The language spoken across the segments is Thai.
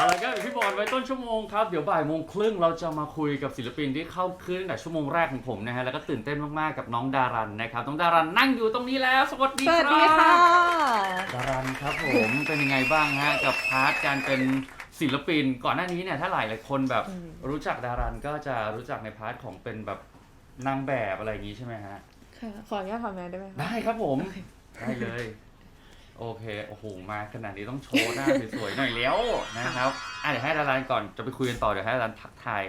เอาละครับพี่บอลไว้ต้นชั่วโมงครับ เดี๋ยวบ่ายโมงครึ่งเราจะมาคุยกับศิลปินที่เข้าขึ้นตั้งแต่ชั่วโมงแรกของผมนะฮะแล้วก็ตื่นเต้นมากๆกับน้องดารันนะครับน้องดารันนั่งอยู่ตรงนี้แล้ว สวัสดีสควัรัสบดีค่ะดารันครับผมเป็นยังไงบ้างฮะกับพาร์ทการเป็นศิลปิน ก่อนหน้านี้เนี่ยถ้าหลายหลายๆคนแบบอืมรู้จักดารันก็จะรู้จักในพาร์ทของเป็นแบบนางแบบอะไรอย่างนี้ใช่ไหมฮะ ค่ะ ขออนุญาตถอดแมสได้ไหมคะ ได้ครับผม ได้เลย โอเค โอ้โห มาขนาดนี้ต้องโชว์หน้า สวยๆหน่อยแล้วนะครับอะเดี๋ยวให้ดารันก่อนจะไปคุยกันต่อเดี๋ยวให้ดารันทักทาย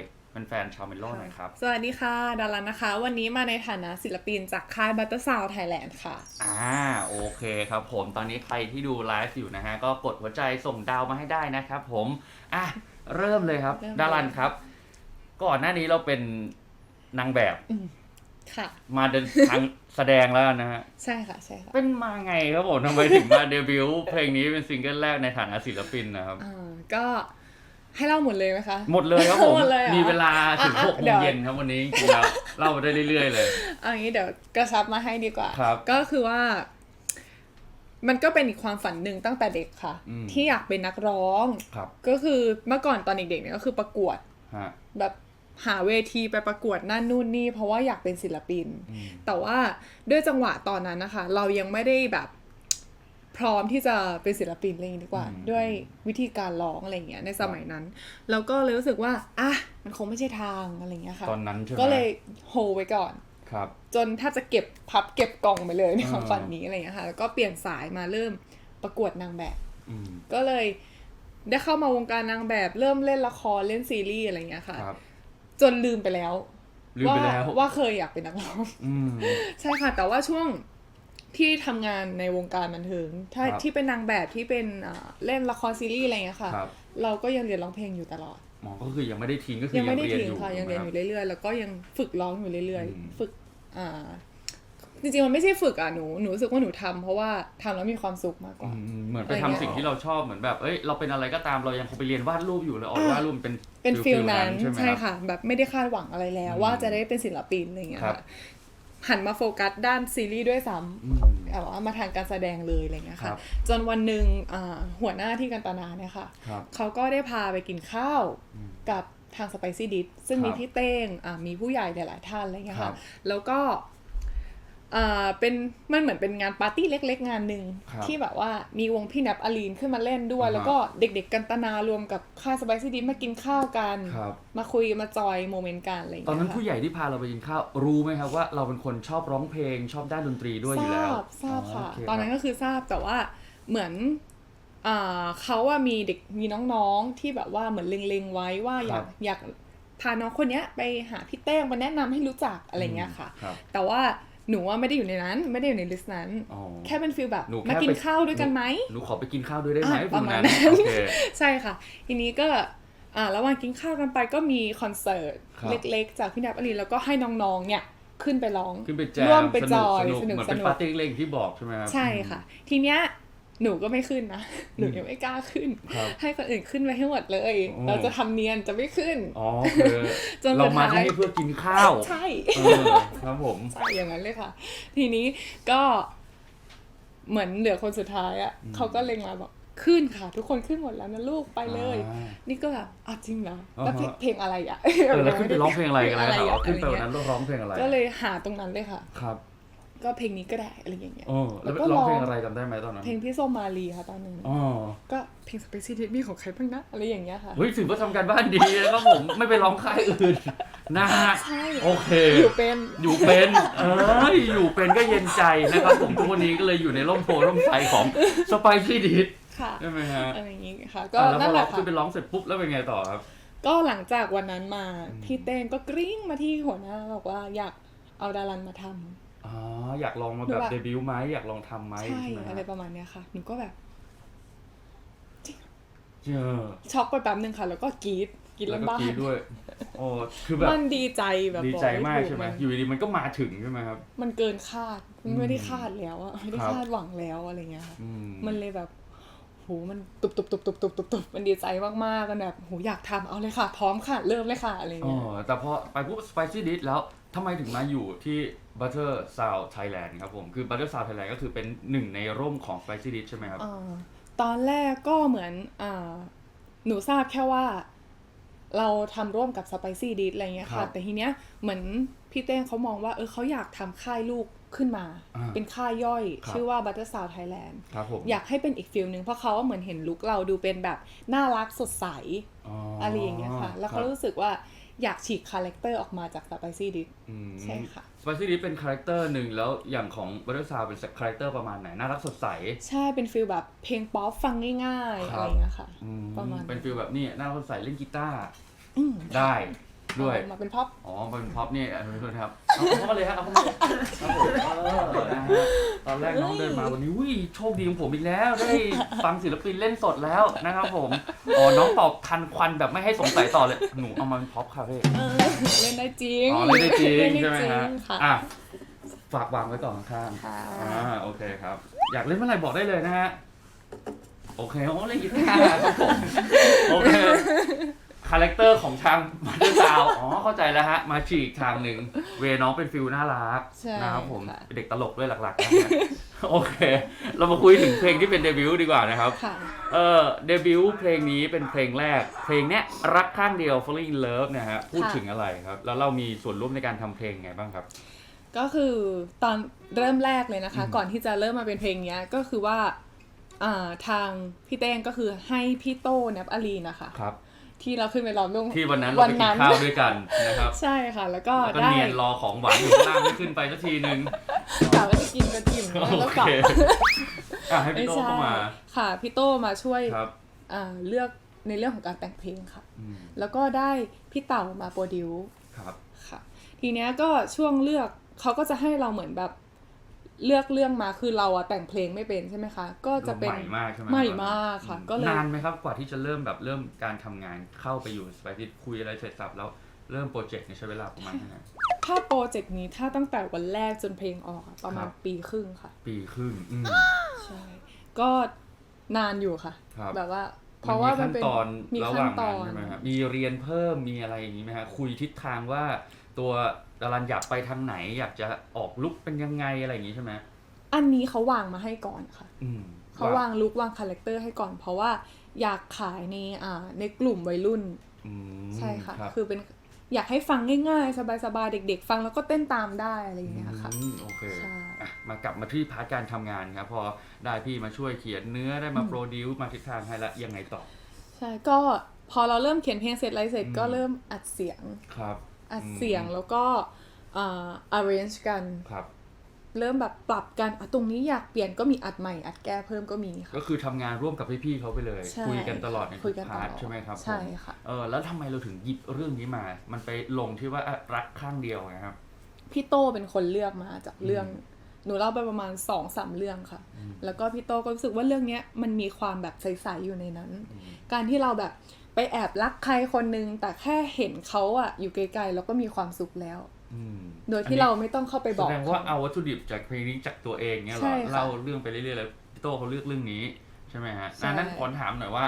แฟนๆชาวเมโลหน่อยครับ สวัสดีค่ะดารันนะคะ วันนี้มาในฐานะศิลปินจากค่ายบัตเตอร์ซาวไทยแลนด์ค่ะ อ่าโอเคครับผมตอนนี้ใครที่ดูไลฟ์อยู่นะฮะ ก็กดหัวใจส่งดาวมาให้ได้นะครับผม อะ เริ่มเลยครับ เริ่มเลย ดารันครับ ก่อนหน้านี้เราเป็นนางแบบ ค่ะ มาเดินทางแสดงแล้วนะฮะ ใช่ค่ะ ใช่ค่ะเป็นมาไงครับผมทำไมถึงมาเดบิวต์เพลงนี้เป็นซิงเกิลแรกในฐานะศิลปินนะครับ อ่าก็ให้เล่าหมดเลยไหมคะ หมดเลยครับผม หมดเลยเหรอมีเวลาถึงอะหกโมเดี๋งยว เย็นครับวันนี้จริงๆแล้วเล่าไปได้เรื่อยๆเลย เอางี้เดี๋ยวกระชับมาให้ดีกว่า ครับก็คือว่า มันก็เป็นอีกความฝันหนึ่งตั้งแต่เด็กค่ะ อืม ที่อยากเป็นนักร้อง ครับก็คือเมื่อก่อนตอนเด็กๆเนี่ยก็คือประกวดฮะ แบบ หาเวทีไปประกวดนั่นนู่นนี่ เพราะว่าอยากเป็นศิลปินอืมแต่ว่าด้วยจังหวะตอนนั้นนะคะ เรายังไม่ได้แบบพร้อมที่จะเป็นศิลปินอะไรอย่างนี้ดีกว่าอืมด้วยวิธีการร้องอะไรอย่างเงี้ยในสมัยนั้น แล้วก็เลยรู้สึกว่าอะมันคงไม่ใช่ทางอะไรอย่างเงี้ยค่ะตอนนั้นใช่ไหมก็เลยโฮไว้ก่อนครับ จนถ้าจะเก็บพับเก็บกล่องไปเลยในความอ่าฝันนี้อะไรอย่างเงี้ยค่ะแล้วก็เปลี่ยนสายมาเริ่มประกวดนางแบบอืมก็เลยได้เข้ามาวงการนางแบบเริ่มเล่นละครเล่นซีรีส์อะไรอย่างเงี้ยค่ะครับ จนลืมไปแล้วลืมไปแล้วาว่าเคยอยากเป็นนักร้องอืมใช่ค่ะ แต่ว่าช่วงที่ทำงานในวงการบันเทิงถ้าครับที่เป็นนางแบบที่เป็นอ่าเล่นละครซีรีส์อะไรอย่างเงี้ยค่ะครับเราก็ยังเรียนร้องเพลงอยู่ตลอดหมอก็คือยังไม่ได้ทิ้งก็คือยัยังไม่ได้เรียนทิ้งอยู่ค่ะยังเรียนอยู่เรื่อยๆ แล้วก็ยังฝึกร้องอยู่เรื่อยอืมๆฝึกอ่า จริงๆมันไม่ใช่ฝึกอะหนูหนูรู้สึกว่าหนูทำเพราะว่าทำแล้วมีความสุขมากกอืว่ามเหมือนไปอะไรทำเงี้ยสิ่งที่เราชอบเหมือนแบบเอ้ยเราเป็นอะไรก็ตามเรายังคงไปเรียนวาดรูปอยู่เลยออกอะวาดรูปเป็นเป็นฟิลนั้นใช่ไหมใช่รับ ค่ะ แบบไม่ได้คาดหวังอะไรแล้ว อืมว่าจะได้เป็นศิลปินอะไรอย่างเงี้ยครับ ค่ะหันมาโฟกัสด้านซีรีส์ด้วยซ้อืมำแบบว่ามาทางการแสดงเลยอะไรเงี้ยครัค่ะ บ จนวันหนึ่งอ่าหัวหน้าที่กันตนาเนี่ยค่ะ ครับ เขาก็ได้พาไปกินข้าวอืมกับทางสไปซี่ดิชซึ่งครับมีพี่เต้งอ่ามีผู้ใหญ่หลาย ๆ ท่านอะไรเงี้ยครัค่ะบ แล้วก็ อ่าเป็นมันเหมือนเป็นงานปาร์ตี้เล็ก ๆ งานหนึ่งครับที่แบบว่ามีวงพี่แนบอลีนขึ้นมาเล่นด้วย อ่าฮะ แล้วก็เด็กๆกันตนารวมกับค่ายสไปซี่ดิชมากินข้าวกัน ครับ มาคุยมาจอยโมเมนต์กันอะไรตอนเงี้ยนั้นค่ะผู้ใหญ่ที่พาเราไปกินข้าวรู้ไหมครับว่าเราเป็นคนชอบร้องเพลงชอบด้านดนตรีด้วยอยู่แล้วทราบทราบค่ะโเตอนนั้นก็คือทราบแต่ว่าเหมือนอ่าเขาว่ามีเด็กมีน้องๆที่แบบว่าเหมือนเล็งๆไว้ว่าอยากอยากพาน้องคนเนี้ยไปหาพี่เต้งไปแนะนำให้รู้จักอะไรเงี้ยค่ะ ครับ แต่ว่า หนูว่าไม่ได้อยู่ในนั้น ไม่ได้อยู่ในลิสต์นั้น อ๋อ แค่เป็นฟิลแบบหนูแค่มากินไป ข้าวด้วยกันไหม หนูขอไปกินข้าวด้วยได้ไหมอะฟิลนั้นประมาณนั้น โอเค ใช่ค่ะ ทีนี้ก็อ่าระหว่างกินข้าวกันไปก็มีคอนเสิร์ตครับ เล็กๆ จากพี่แนบอลีนแล้วก็ให้น้องๆเนี่ยขึ้นไปร้อง ขึ้นไปแจมร่วมไปสจนุกอยสนุกสนุกเหมือนสเป็นนุปากร์ตี้เล็กๆที่บอกใช่ไหมครับ ใช่ค่ะ ทีเนี้ย หนูก็ไม่ขึ้นนะ หนูยังไม่กล้าขึ้นครับให้คนอื่นขึ้นไปให้หมดเลยโอ้เราจะทำเนียนจะไม่ขึ้นอ๋อคือจนเราสุดมาท้ายที่นี่เพื่อกินข้าว ใช่เออครับผมใช่อย่างนั้นเลยค่ะ ทีนี้ก็เหมือนเหลือคนสุดท้ายอะ่ะเขาก็เล็งมาบอกขึ้นค่ะ ทุกคนขึ้นหมดแล้วนะลูกไปเลยอ่านี่ก็แบบอ้าวจริงเหรออ่าฮะแล้วเพลงเพลงอะไรอะเออแล้วขึ้นไปร้องเพลงอะไรกันเพนะลงครับอะขึ้นไปอะวันรนั้นเงี้ยเราร้องเพลงอะไร ก็เลยหาตรงนั้นเลยค่ะ ครับ ก็เพลงนี้ก็ได้อะไรอย่างเงี้ยโอ้แล้วแล้วก็ร้องเพลงร้องอะไรจำได้ไหมตอนนั้น เพลงพี่ส้มมาลีค่ะตอนนึงอ๋อก็เพลงสเปซี่เดมีของใครบ้างนะอะไรอย่างเงี้ยค่ะเฮ้ยถือว่าทำการบ้านดีนะครับผมไม่ไปร้องค่ายอื่นนะฮะใช่โอเค อยู่เป็น อยู่เป็นเอ้ยอยู่เป็นก็เย็นใจนะครับผมทุกวันนี้ก็เลยอยู่ในร่มโพร่มไทรของสไปซี่ดิทค่ะใช่ไหมฮะอะไรอย่างงี้ค่ะ ก็อะแล้วพนั่อนแหเราละค่ะขึ้นไปร้องเสร็จปุ๊บแล้วเป็นไงต่อครับ ก็หลังจากวันนั้นมาพี่เต้งก็กริ้งมาที่หัวหน้าบอกว่าอยากเอาดารันมาทำ อ๋ออยากลองมาหรือแบบว่าเดบิวต์ไหมอยากลองทำไหมใช่ใช่ไหมอะไรฮะประมาณเนี้ยค่ะหนูก็แบบเจอช็อกไปแป๊บนึงค่ะ แล้วก็กรี๊ดกรี๊ดแล้วลำก็บ้ากรีดด้วยโอ้คือแบบมันดีใจแบบดีบอกใจมากถูใช่ไหมนอยู่ดีๆมันก็มาถึงใช่ไหมครับ มันเกินคาดมันไม่ได้อืมคาดแล้วอะไม่ได้ครับคาดหวังแล้วอะไรเงี้ยค่ะอืมมันเลยแบบโหมันตุบตุบตุบตุบตุบตุบตุบมันดีใจมากๆกันแบบโหอยากทำเอาเลยค่ะ พร้อมค่ะ เริ่มเลยค่ะอะไรอ๋เงี้ยอแต่พอไปปุ๊บ Spicy Dish แล้ว ทำไมถึงมาอยู่ที่ Butter Sound Thailand ครับผม คือ Butter Sound Thailand ก็คือเป็นหนึ่งในร่มของ Spicy Dish ใช่ไหมครับอ่าตอนแรกก็เหมือนอ่าหนูทราบแค่ว่า เราทำร่วมกับ Spicy d i s อะไรเงี้ยครัค่ะ บแต่ทีเนี้ยเหมือนพี่เต้งเขามองว่าเออเขาอยากทำค่ายลูกขึ้นมา อ่าเป็นค่ายย่อย ครับ ชื่อว่า Butter Sound Thailand ครับผมอยากให้เป็นอีกฟิลหนึ่งเพราะเขาเหมือนเห็นลุคเราดูเป็นแบบน่ารักสดใสอ๋ออะไรอย่างเงี้ยค่ะ แล้วเขารับรู้สึกว่า อยากฉีกคาแรคเตอร์ออกมาจาก Spicy d i s อืมใช่ค่ะสไปซี่ดิเป็นคาแรคเตอร์หนึ่งแล้วอย่างของบัตเตอร์ซาวเป็นคาแรคเตอร์ประมาณไหน น่ารักสดใส ใช่เป็นฟิลแบบเพลงป๊อปฟังง่ายๆครัอะบไรอย่างเงี้ยค่ะอืมประมาณเป็นฟิลแบบนี้น่ารักสดใสเล่นกีตาร์อืมได้ ด้วยเอามาเป็นพ็อป อ๋อเป็นพ็อปนี่ขอโทษครับเอาเข้ามาเลยครับเอาเข้ามาเลยครับผมเออนะฮะตอนแรกน้องเดินมาวันนี้วิโชคดีของผมอีกแล้ว ได้ฟังศิลปินเล่นสดแล้วนะครับผมอ๋อน้องตอบทันควันแบบไม่ให้สงสัยต่อเลยหนูเอามาเป็นพ็อปคาเฟ่เออเล่นได้จริงอ๋อเล่นได้จริงเล่นได้ใช่ไหมจริฮะงค่ะอะฝากวางไว้ก่อนข้างๆค่ะอ่าโอเคครับ อยากเล่นเมื่อไหร่บอกได้เลยนะฮะโอเคโอ้เล่นกีตาร์ครับผมโอเค คาแรคเตอร์ของทางมาเตอร์ซาวอ๋อ เข้าใจแล้วฮะ มาฉีกทางหนึ่ง เวน้องเป็นฟิลน่ารักใช่นะครับผม ค่ะ เป็นเด็กตลกด้วยหลักๆนะฮะโอเค เรามาคุยถึงเพลงที่เป็นเดบิวต์ดีกว่านะครับ ค่ะ เออเดบิวต์เพลงนี้เป็นเพลงแรก เพลงเนี้ยรักข้างเดียว Falling in Love เนะฮะ พูดค่ะ ถึงอะไรครับ แล้วเรามีส่วนร่วมในการทำเพลงไงบ้างครับ ก็คือตอนเริ่มแรกเลยนะคะ อืม ก่อนที่จะเริ่มมาเป็นเพลงเนี้ยก็คือว่าอ่าทางพี่เต้งก็คือให้พี่โต้แนบอารีนะคะ ครับ ที่เราขึ้นไปร้องร่วมที่วันนั้นเราไปกินข้าวด้วยกันนะครับใช่ค่ะแล้วก็แล้วก็ได้เนียนรอของหวานอยู่ข้างล่างไม่ขึ้นไปสักทีนึงกะว่าจะกินกันอิ่มแล้วโอแล้วเคกลับอะให้ไม่พี่โต้ใช่เข้ามาค่ะพี่โต้มาช่วยครับอ่าเลือกในเรื่องของการแต่งเพลงค่ะอืมแล้วก็ได้พี่เต่ามาโปรดิวซ์ครับค่ะ ทีเนี้ยก็ช่วงเลือกเขาก็จะให้เราเหมือนแบบ เลือกเรื่องมาคือเราอะแต่งเพลงไม่เป็นใช่ไหมคะ ก็จะเป็นใหม่มากใช่ไหมใหม่มากค่ะอืมก็เลยนานไหมครับกว่าที่จะเริ่มแบบเริ่มการทำงานเข้าไปอยู่สไปซิคุยอะไรเสร็จสับแล้วเริ่มโปรเจกต์เนี่ยใช้เวลาประมาณเท่าไหร่ถ้าโปรเจกต์นี้ถ้าตั้งแต่วันแรกจนเพลงออกอะประมาณครับปีครึ่งค่ะ ปีครึ่งอืมใช่ก็นานอยู่ค่ะครับแบบว่าเพราะว่ามัมันนมีเป็นขั้นตอนมีระหขั้ว่านงตนั้อนนใช่ไหมครับมีเรียนเพิ่มมีอะไรอย่างนี้ไหมฮะคุยทิศทางว่าตัว ดารันอยากไปทางไหน อยากจะออกลุกเป็นยังไงอะไรอย่างนี้ใช่ไหมอันนี้เขาวางมาให้ก่อนค่ะอืมเขาวางลุควางคาแรคเตอร์ให้ก่อน เพราะว่าอยากขายในอ่าในกลุ่มวัยรุ่น อืมใช่ค่ะ รับคือเป็นอยากให้ฟังง่ายๆ สบายๆ เด็ก ๆ ฟังแล้วก็เต้นตามได้อะไรอย่างเงี้ยค่ะ อืมโอเค ใช่ อะมากลับมาที่พาร์ทการทำงานครับ พอได้พี่มาช่วยเขียนเนื้อได้มาโปรดิวซ์มาทิศทางให้ละยังไงต่อ ใช่ก็พอเราเริ่มเขียนเพลงเสร็จอะไรเสร็จอืม ก็เริ่มอัดเสียง ครับ อัดอืมเสียงแล้วก็อ่า arrange กันครับ เริ่มแบบปรับกันอะตรงนี้อยากเปลี่ยนก็มีอัดใหม่อัดแก้เพิ่มก็มีค่ะ ก็คือทำงานร่วมกับพี่ๆเขาไปเลย ใช่คุยกันตลอดในคุทุยกกันตพาร์ทลอดใช่ไหมครับใช่ผมค่ะ เออแล้วทำไมเราถึงหยิบเรื่องนี้มา มันไปลงที่ว่าอะรักข้างเดียวนะครับ พี่โตเป็นคนเลือกมาจากเรื่อง หนูเล่าไปประมาณสองสามเรื่องค่ะอืมแล้วก็พี่โตก็รู้สึกว่าเรื่องเนี้ยมันมีความแบบใสๆอยู่ในนั้นอืมการที่เราแบบ ไปแอบรักใครคนนึง แต่แค่เห็นเขาอะอยู่ไกลๆแล้วก็มีความสุขแล้ว อืมโดยที่เราไม่ต้องเข้าไปบอกแสดงว่าเขาเอาวัตถุดิบจากเพลงนี้จากตัวเองเนี่ยเหรใช่อค่ะ เล่าเรื่องไปเรื่อยๆแล้วพี่โตเขาเลือกเรื่องนี้ใช่ไหมฮะใช่ อะนั้นขอถามหน่อยว่า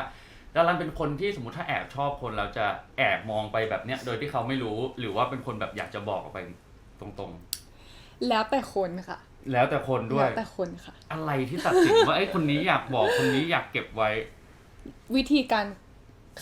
ดารันเป็นคนที่สมมติถ้าแอบชอบคนเราจะแอบมองไปแบบเนี้ยโดยที่เขาไม่รู้หรือว่าเป็นคนแบบอยากจะบอกออกไปตรงแล้วแต่คนค่ะๆ แล้วแต่คนด้วแล้ยวแต่คนค่ะ อะไรที่ตัดสินว่าไอ้ยคนนี้อยากบอกคนนี้อยากเก็บไว้ วิธีการ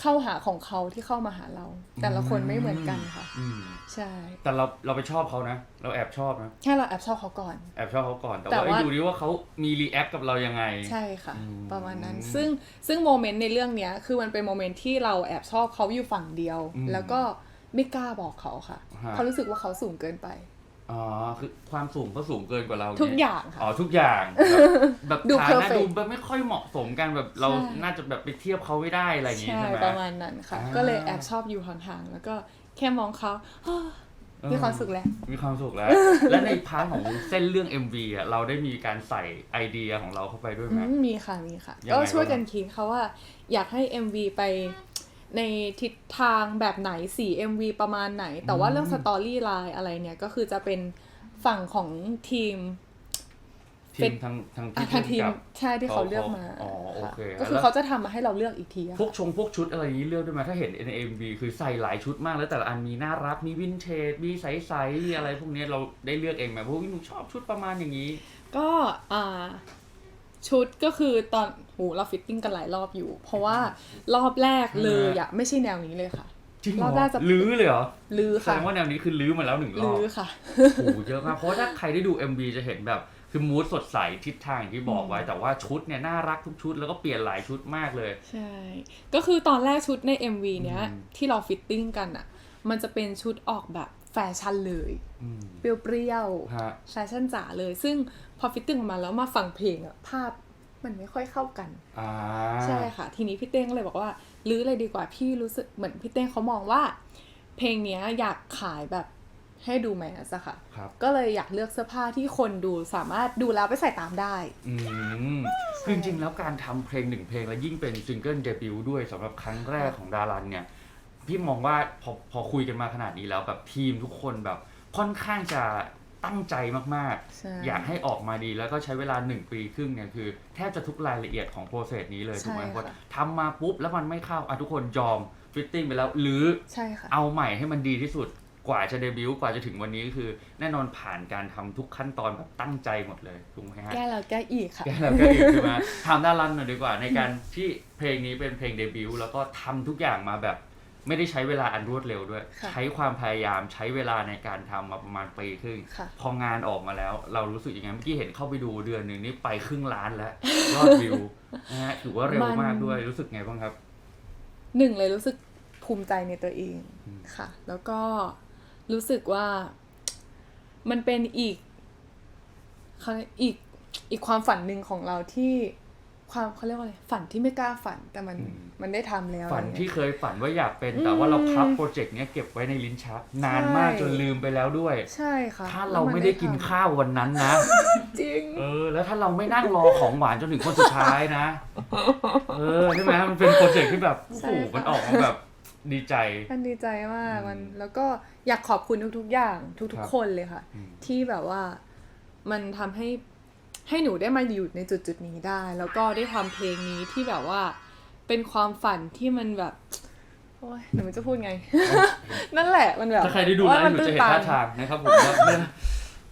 เข้าหาของเขาที่เข้ามาหาเรา แต่ละคนไม่เหมือนกันค่ะ อืมใช่แต่เราเราไปชอบเขานะ เราแอบชอบนะ แค่เราแอบชอบเขาก่อน แอบชอบเขาก่อน แต่แต่ว่าว่า ไอ้ดูดิว่าเขามีรีแอคกับเรายังไง ใช่ค่ะ อืม ประมาณนั้นซึ่งซึ่งโมเมนต์ในเรื่องเนี้ยคือมันเป็นโมเมนต์ที่เราแอบชอบเขาอยู่ฝั่งเดียวอืมแล้วก็ไม่กล้าบอกเขาค่ะฮะเขารู้สึกว่าเขาสูงเกินไป อ๋อคือความสูงก็สูงเกินกว่าเราทุกเนี่อย่างค่ะ อ๋อทุกอย่างแบบดูฐานะ perfect ดูแบบไม่ค่อยเหมาะสมกันแบบเราใช่ น่าจะแบบไปเทียบเขาไม่ได้อะไรอย่างงี้ใช่ใช่ไหม ประมาณนั้นค่ะ อ่า ก็เลยแอบชอบอยู่ห่างๆแล้วก็แค่มองเขาอ้อมีความสุขแล้ว มีความสุขแล้ว และในพาร์ทของเส้นเรื่อง MV อะเราได้มีการใส่ไอเดียของเราเข้าไปด้วยไหม อืมมีค่ะมีค่ะ ยังไงก็ช่วยกันบ้างคิดเขาว่า อยากให้ MV ไป ในทิศทางแบบไหนสี MV ประมาณไหน แต่ว่าเรื่องสตอรี่ไลน์อะไรเนี่ย ก็คือจะเป็นฝั่งของทีมทีเป็มนทางทางอะที่ทางทีมกับใช่ที่เขาเลือกมาอ๋อโอค่ะเคก็คือแล้วเขาจะทำมาให้เราเลือกอีกทีอะพวกชงพวกชุดอะไรอย่างนี้เลือกด้วยไหมถ้าเห็นใน MV คือใส่หลายชุดมากแล้วแต่ละอันมีน่ารักมีวินเทจมีใสๆมีอะไรพวกนี้เราได้เลือกเองไหมเพราะว่าหนูชอบชุดประมาณอย่างนี้ ก็อ่า ชุดก็คือตอนโหเราฟิตติ้งกันหลายรอบอยู่ เพราะว่ารอบแรกเลยอะไม่ใช่แนวนี้เลยค่ะจริงเหรรออบแรกจะลื้อเลยเหรอลือแสดค่ะงว่าแนวนี้คือลื้อมาแล้วหนึ่งรอลืบอค่ะ โอ้โหเยอะมากเพราะว่าถ้าใครได้ดู MV จะเห็นแบบ คือมูดสดใสทิศทางอย่างที่บอกไว้ แต่ว่าชุดเนี่ยน่ารักทุกชุดแล้วก็เปลี่ยนหลายชุดมากเลย ใช่ ก็คือตอนแรกชุดใน MV เนี้ยอืม ที่เราฟิตติ้งกันอะมันจะเป็นชุดออกแบบแฟชั่นเลย อืมเปรี้ยวฮะ ๆแฟชั่นจ๋าเลย ซึ่งพ อฟิตติ้งออกมาแล้วมาฟังเพลงอะภาพมันไม่ค่อยเข้ากันอ่าใช่ค่ะ ทีนี้พี่เต้งก็เลยบอกว่าลื้อเลยดีกว่าพี่รู้สึกเหมือนพี่เต้งเขามองว่า เพลงเนี้ยอยากขายแบบให้ดูแมสอะค่ะครับก็เลยอยากเลือกเสื้อผ้าที่คนดูสามารถดูแล้วไปใส่ตามได้อืมคือจริงๆแล้วการทำเพลงหนึ่งเพลงแล้วยิ่งเป็นซิงเกิลเดบิวต์ด้วยสำหรับครั้งแรกของดารันเนี่ย พี่มองว่าพอพอคุยกันมาขนาดนี้แล้วแบบทีมทุกคนแบบค่อนข้างจะ ตั้งใจมากใช่ ๆ อยากให้ออกมาดีแล้วก็ใช้เวลา 1 ปีครึ่งเนี่ยคือ แทบจะทุกรายละเอียดของโปรเซสนี้เลยถูกไหมใช่ค่ะเพราะทำมาปุ๊บแล้วมันไม่เข้าอะทุกคนยอมฟิตติ้งไปแล้ว หรือใช่ค่ะ เอาใหม่ให้มันดีที่สุดกว่าจะเดบิวต์กว่าจะถึงวันนี้ก็คือ แน่นอนผ่านการทำทุกขั้นตอนแบบตั้งใจหมดเลยถูกไหมฮะ แก้แล้วแก้อีกค่ะ แกแล้วก็อีกใช่ไหมถามดารันหน่อยดีกว่าในการที่เพลงนี้เป็นเพลงเดบิวต์แล้วก็ทำทุกอย่างมาแบบ ไม่ได้ใช้เวลาอันรวดเร็วด้วย ค่ะใช้ความพยายามใช้เวลาในการทำมาประมาณปีครึ่ง ค่ะ พองานออกมาแล้ว เรารู้สึกยังไงเมื่อกี้เห็นเข้าไปดูเดือนหนึ่งนี่ไปครึ่งล้านแล้วยอดวิว นะฮะถือว่าเร็วมากด้วยรู้สึกไงบ้างครับ หนึ่งเลยรู้สึกภูมิใจในตัวเองอืม ค่ะ แล้วก็รู้สึกว่า มันเป็นอีกเขาอีกอีกความฝันหนึ่งของเราที่ ความเขาเรียกว่าอะไรฝันที่ไม่กล้าฝันแต่มันมันได้ทำแล้วฝันอะไรที่เงี้ยเคยฝันว่าอยากเป็นแต่ว่าเราพับโปรเจกต์เนี้ยเก็บไว้ในลิ้นชัก นานมากใช่จนลืมไปแล้วด้วย ใช่ค่ะถ้าเราไม่ได้กินแล้วข้าววันนั้นนะนได้ทำจริงเออ แล้วถ้าเราไม่นั่งรอของหวานจนถึงคนสุดท้ายนะเออใช่ไหมมันเป็นโปรเจกต์ที่แบบโอ้ใช่โหค่ะมันออกมาแบบดีใจมันดีใจมากอืมมันแล้วก็อยากขอบคุณทุกๆอย่างทุกครับๆคนเลยค่ะอืมที่แบบว่ามันทำให้ ให้หนูได้มาอยู่ในจุดจุดๆนี้ได้ แล้วก็ได้ทำเพลงนี้ที่แบบว่า เป็นความฝันที่มันแบบโอ้ยหนูไม่รู้จะพูดไง นั่นแหละมันแบบถ้าใครได้ดูไลโอ๊ยฟ์อยู่จะเห็นตื้ท่าทางนะครับผมว่ามัน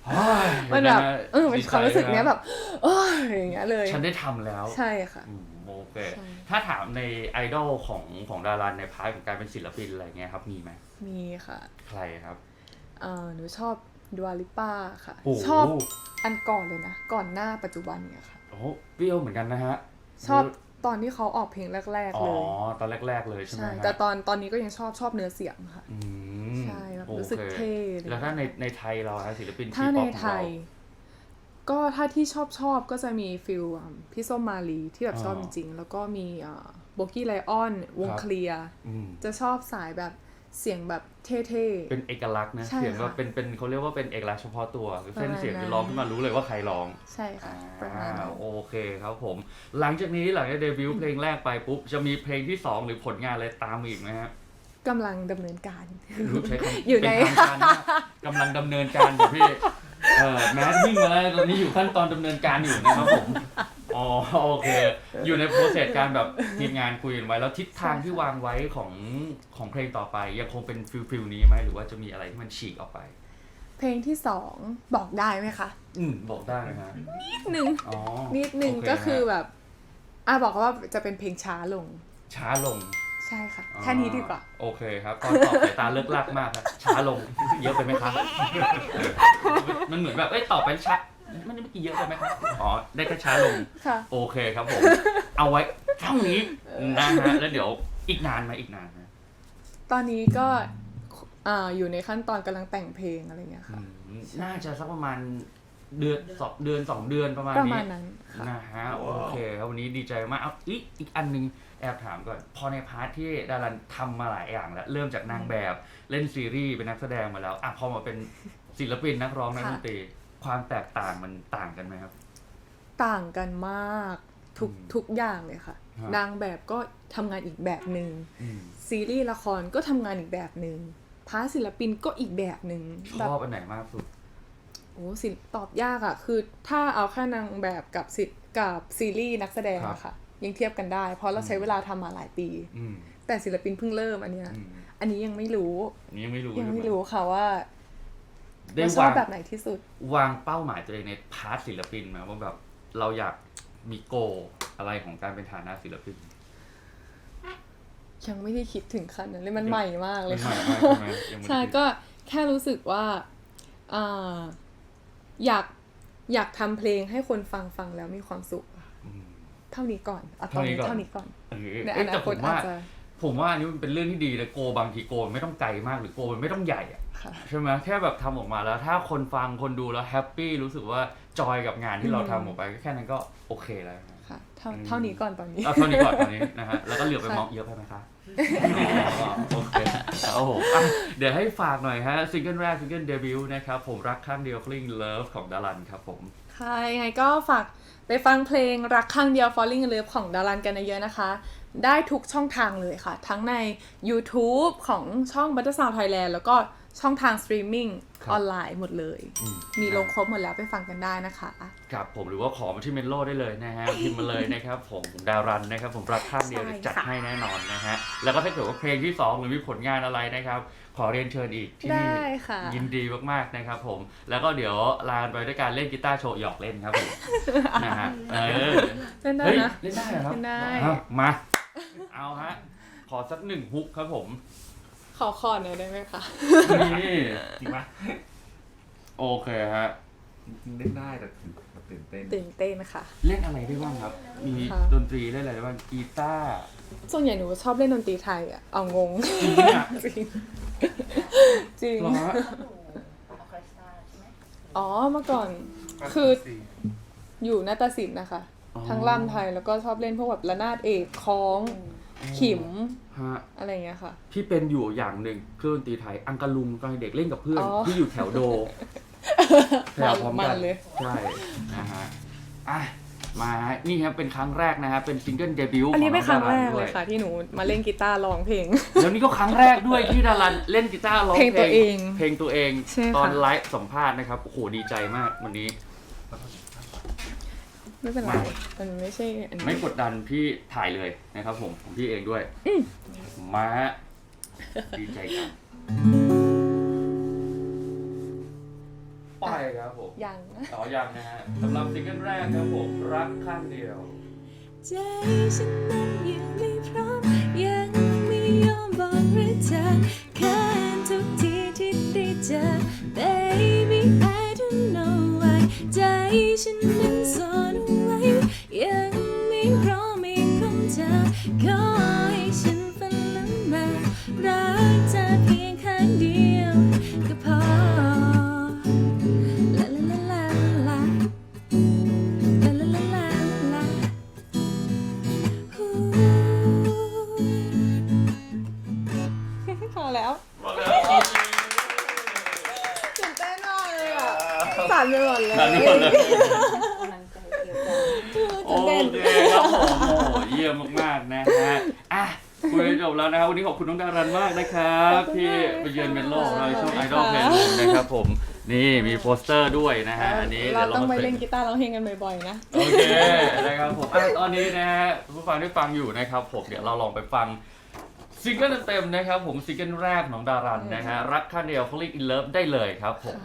โอ้ยมันแบบะเออเป็นความรู้สึกเนี้ยแบบโอ้ยอย่างเงี้ยเลย ฉันได้ทำแล้วใช่ค่ะอืมโอเคใช่ถ้าถามในไอดอลของของดาราในพาร์ทของการเป็นศิลปินอะไรเงี้ยครับมีไหมมีค่ะ ใครครับเออหนูชอบ ดูอาลิป้าค่ะ โอ้โห ชอบอันก่อนเลยนะ ก่อนหน้าปัจจุบันเนี่ยค่ะ โอ้เปรี้ยวเหมือนกันนะฮะชอบตอนที่เขาออกเพลงแรกอ๋ๆอเลย ตอนแรก ๆ เลยใช่ไหมใช่ ฮะแต่ตอนตอนนี้ก็ยังชอบชอบเนื้อเสียงค่ะ อืมใช่แบบโอรู้สึกคเท่เลย แล้วถ้าในในไทยเราฮะศิลปินถ้าทีในป๊อปของไทเรายก็ถ้าที่ชอบชอบก็จะมีฟิลอะพี่ส้มมาลีที่แบบอ๋อชอบจริงๆ แล้วก็มีโบกี้ไลออนวงครับเคลียร์ อืม จะชอบสายแบบ เสียงแบบเท่เป็นเอกลักษณ์นะ ใช่เสียงค่ะว่าเป็นเป็นเขาเรียกว่าเป็นเอกลักษณ์เฉพาะตัวคือเส้นประมาณเสียงนั้จะนร้องขึ้นมารู้เลยว่าใครร้องๆใช่ค่ะ ประมาณอ่านั้นโอเคครับผม หลังจากนี้หลังจากเดบิวต์เพลงแรกไปปุ๊บ จะมีเพลงที่สองหรือผลงานอะไรตามมาอีกไหมฮะกำลังดำเนินการ รู้ใช้คำอยู่ใน เป็นทางการมากกำลังดำเนินการอยู่พี่เออแมสวิ่งมาแล้วตอนนี้อยู่ขั้นตอนดำเนินการอยู่นะครับผม อ๋อโอเค อยู่ในโปรเซสการแบบทีมงานคุยกันไว้ แล้วทิศทางที่วางไว้ของของเพลงต่อไป ยังคงเป็นฟิลฟิลนี้ไหมหรือว่าจะมีอะไรที่มันฉีกออกไป เพลงที่สองบอกได้ไหมคะ อืมบอกได้นะฮะนิดนึงอ๋อนิดนึงโเก็คือฮะแบบอะบอกว่าจะเป็นเพลงช้าลง ช้าลงใช่ค่ะแค่นี้ดีกว่า โอเคครับตอนตอบสายตาเลิกลักมากครับช้าลงเยอะไปไหมครับมันเหมือนแบบเอ้ยตอบไปช้ามันเมื่อกี้เยอะไปไหมครับ อ๋อ ได้แค่ช้าลง ค่ะ โอเคครับผม เอาไว้เท่านี้นะฮะ แล้วเดี๋ยวอีกนานไหมอีกนานไหมตอนนี้ก็อ่าอยู่ในขั้นตอนกำลังแต่งเพลงอะไรเงี้ยอืค่ะมน่าจะสักประมาณเดือนสองเดือนสองเดือนประมาณประนี้มาณนั้นค่ะ นะฮะ โอเคครับวันนี้ดีใจมากเอาอีกอีกอันหนึงแอบถามก่อน พอในพาร์ทที่ดารันทำมาหลายอย่างแล้ว เริ่มจากนางแบบเล่นซีรีส์เป็นนักแสดงมาแล้วอะพอมาเป็นศิลปินนักร้องนักดนตรี ความแตกต่างมันต่างกันไหมครับ ต่างกันมากทุกอืมทุกอย่างเลยค่ะฮะนางแบบก็ทำงานอีกแบบหนึ่งอืมซีรีส์ละครก็ทำงานอีกแบบหนึ่งพาร์ทศิลปินก็อีกแบบหนึ่งชแบบอบอันไหนมากสุดโอ้สิตอบยากอะคือถ้าเอาแค่นางแบบกับสิกับซีรีส์นักแสดงครับอะค่ะ ยังเทียบกันได้ เพราะเราใช้เวลาทำมาหลายปีอืมแต่ศิลปินเพิ่งเริ่มอันเนี้ยอืมอันนี้ยังไม่รู้อันนี้ยังไม่รู้ยังไม่ใช่หรู้ค่ะว่า ได้ว่าชอวาบงแบบไหนที่สุด วางเป้าหมายตัวเองในพาร์ทศิลปินไหมว่าแบบเราอยากมีโกอะไรของการเป็นฐานะศิลปินยังไม่ได้คิดถึงขั้นนั้นเลยมันใหม่มากเลยใหม่ค่ะมากใช่ไหมยังไม่ได้ใช่ก็แค่รู้สึกว่าอ่าอยากอยากทำเพลงให้คนฟังฟังแล้วมีความสุขอะอืม เท่านี้ก่อนเอาตอนนี้เท่าเท่านี้นี้ก่ก่ออน น เออในเอ้อยนาแต่คผตมอาว่าจจะ ผมว่าอันนี้มันเป็นเรื่องที่ดีเลยโกบางทีโกมันไม่ต้องไกลมากหรือโกมันไม่ต้องใหญ่อะ ค่ะ ใช่ไหมแค่แบบทำออกมาแล้ว ถ้าคนฟังคนดูแล้วแฮปปี้รู้สึกว่าจอยกับงานที่เราทำออกไปก็แค่นั้นก็โอเคแล้วนะ ค่ะ เท่าอืม เท่านี้ก่อนตอนนี้ เอาเท่านี้ก่อนตอนนี้นะฮะแล้วก็เหลือบไปค่ะมองเยอะไปไหมคะโอเคโอ้โหอะเดี๋ยวให้ฝากหน่อยฮะซิงเกิลแรกซิงเกิลเดบิวต์นะครับผมรักข้างเดียว Falling in Love ของดารันครับผม ค่ะยังไงก็ฝากไปฟังเพลงรักข้างเดียว Falling in Love ของดารันกันเยอะๆนะคะ ได้ทุกช่องทางเลยค่ะ ทั้งใน YouTube ของช่อง Buttersound Thailand แล้วก็ ช่องทางสตรีมมิ่งครับออนไลน์หมดเลยอืมีลงครบหมดแล้วไปฟังกันได้นะคะ ครับผมหรือว่าขอมาที่เมนโลได้เลยนะฮะพิมพ์มาเลยนะครับผมดารันนะครับ ผมรักข้างเดียวใช่เดี๋ยวจัดค่ะให้แน่นอนนะฮะแล้วก็ถ้าเกิดว่าเพลงที่ 2 หรือมีผลงานอะไรนะครับ ขอเรียนเชิญอีกที่นี่ได้ค่ะยินดีมากๆนะครับผมแล้วก็เดี๋ยวลาไปด้วยการเล่นกีตาร์โชว์หยอกเล่นครับผมนะฮะเออเล่นได้เฮ้ยนะเล่นได้เหรอครับเล่นได้อ้าวมาเอาฮะขอสักหนึ่งฮุกครับผม ขอคอร์ดหน่อยได้ไหมคะ นี่จริงปะโอเคฮะ เล่นได้แต่ตื่นเต้น ตื่นเต้นค่ะ เล่นอะไรได้บ้างครับ มีค่ะ ดนตรีเล่นอะไรได้บ้างกีตาร์ ส่วนใหญ่หนูชอบเล่นดนตรีไทยอะเอางง จริงเนี่ยจริง จริง เหรอฮะออเคสตราใช่ไหมอ๋อ เมื่อก่อน คือ อยู่นาฏศิลป์นะคะ ทั้งล่ำไทยแล้วก็ชอบเล่นพวกแบบระนาดเอกคล้อง ขิม ฮะ อะไรอย่างเงี้ยค่ะ พี่เป็นอยู่อย่างหนึ่งเครื่องดนตรีไทย อังกะลุงตอนเด็กเล่นกับเพื่อนอ๋อ ที่อยู่แถวโดแถวพร้อมมักันนเลย ใช่นะฮะอะมาฮะนี่ครับเป็นครั้งแรกนะฮะเป็นซิงเกิลเดบิวต์อันนี้เป็นครั้งแรกด้เลวยยค่ะ ที่หนูมาเล่นกีตาร์ร้องเพลง แล้วนี่ก็ครั้งแรกด้วยที่ดารันเล่นกีตาร์ร้องเพลงตัวเองเพลงตัวเองใช่ค่ะ ตอนไลฟ์สัมภาษณ์นะครับโอ้โหดีใจมากวันนี้ ไม่เป็นไร มา มันไม่ใช่อันนี้ ไม่กดดันพี่ถ่ายเลยนะครับผมของพี่เองด้วยมาฮะดีใจกันไปครับผมยังนะต่อยังนะฮะสำหรับซิงเกิลแรกครับผมรักข้างเดียว ใจฉันนั้นยังไม่พร้อม ยังไม่ยอมบอกรักเธอเขินทุกทีที่ได้เจอ Baby I don't know why ใจฉันนั้นซ่อน คครับผมโอ้โหเยี่ยมมากๆนะฮะอะคุยจบแล้วนะครับวันนี้ขอบคุณน้องดารันมากนะครับที่ไปเยือนเมนโลของเราในช่วงไอดอลเพลงนะครับผมนี่มีโปสเตอร์ด้วยนะฮะอันนี้เราดี๋ยวต้องไปมาเล่นกีตาร์ร้องเพลงกันบ่อยๆนะ โอเคนะครับผมอะตอนนี้นะฮะผู้ฟังที่ฟังอยู่นะครับผมเดี๋ยวเราลองไปฟังซิงเกิลเต็มๆนะครับผมซิงเกิลแรกของดารันนะฮะรักข้างเดียว Falling in Love ได้เลยครับผม